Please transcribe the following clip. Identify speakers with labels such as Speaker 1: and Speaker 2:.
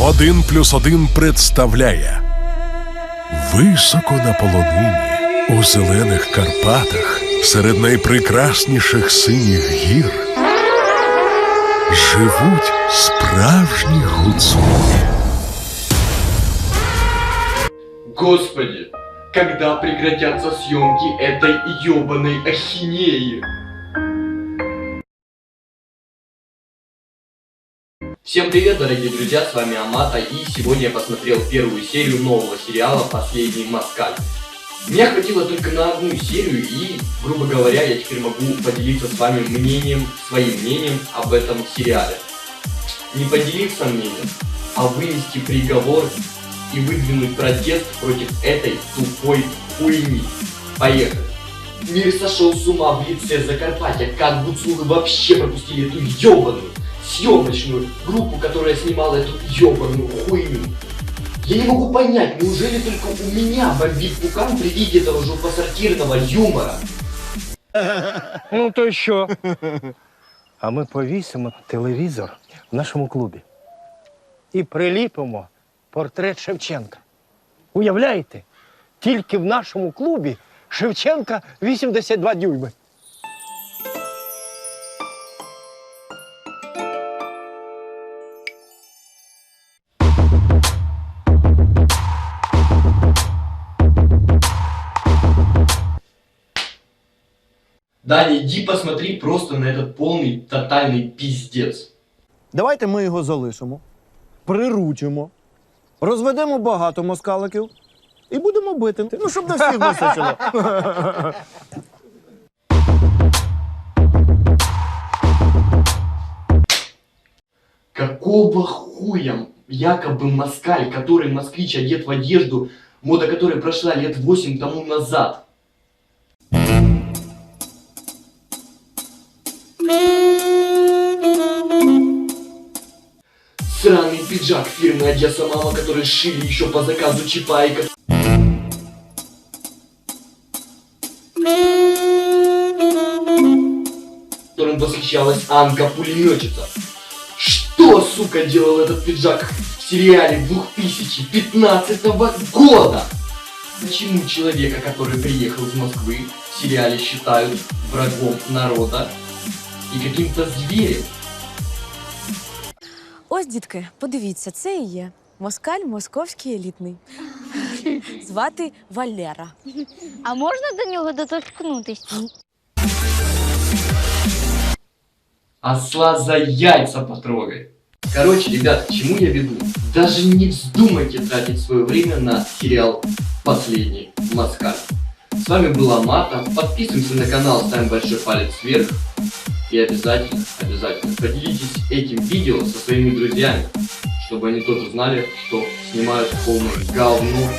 Speaker 1: Один плюс один представляє Високо на полонині, у зелених Карпатах, серед найпрекрасніших синіх гір живуть справжні гуцули.
Speaker 2: Господи, когда прекратятся съемки этой ебаной ахинеи? Всем привет, дорогие друзья, с вами Амата, и сегодня я посмотрел первую серию нового сериала «Последний москаль». Меня хватило только на одну серию, и, грубо говоря, я теперь могу поделиться с вами мнением, своим мнением об этом сериале. Не поделиться мнением, а вынести приговор и выдвинуть протест против этой тупой хуйни. Поехали. Мир сошел с ума в лице Закарпатья. Как гуцулы вообще пропустили эту ебаную съемочную группу, которая снимала эту ебаную хуйню. Я не могу понять, неужели только у меня бомбит пукан при виде этого жопосортирного юмора?
Speaker 3: Ну то й що? А ми повісимо телевізор в нашому клубі і приліпимо портрет Шевченка. Уявляєте? Тільки в нашому клубі Шевченка 82 дюйми.
Speaker 2: Даня, иди посмотри просто на этот полный, тотальный пиздец.
Speaker 4: Давайте ми його залишимо, приручимо, розведемо багато москаликів і будемо бити. Ну, щоб на всіх вистачило.
Speaker 2: Какого хуя якобы москаль, который москвич одет в одежду, мода которой прошла лет 8 тому назад? Сраный пиджак фирмы Одесса Мама, который шили еще по заказу Чапайка. которым восхищалась Анка Пулеметчица. Что, сука, делал этот пиджак в сериале 2015 года? Почему человека, который приехал из Москвы, в сериале считают врагом народа и каким-то зверем?
Speaker 5: Ось, дітки, подивіться, це і є москаль московський елітний. Звати Валера.
Speaker 6: А можна до нього доторкнутись?
Speaker 2: Осла за яйца потрогай. Короче, ребят, к чему я веду? Даже не вздумайте тратить свое время на сериал «Последний Москаль». С вами была Мата. Подписываемся на канал, ставим большой палец вверх. И обязательно, обязательно поделитесь этим видео со своими друзьями, чтобы они тоже знали, что снимают полное говно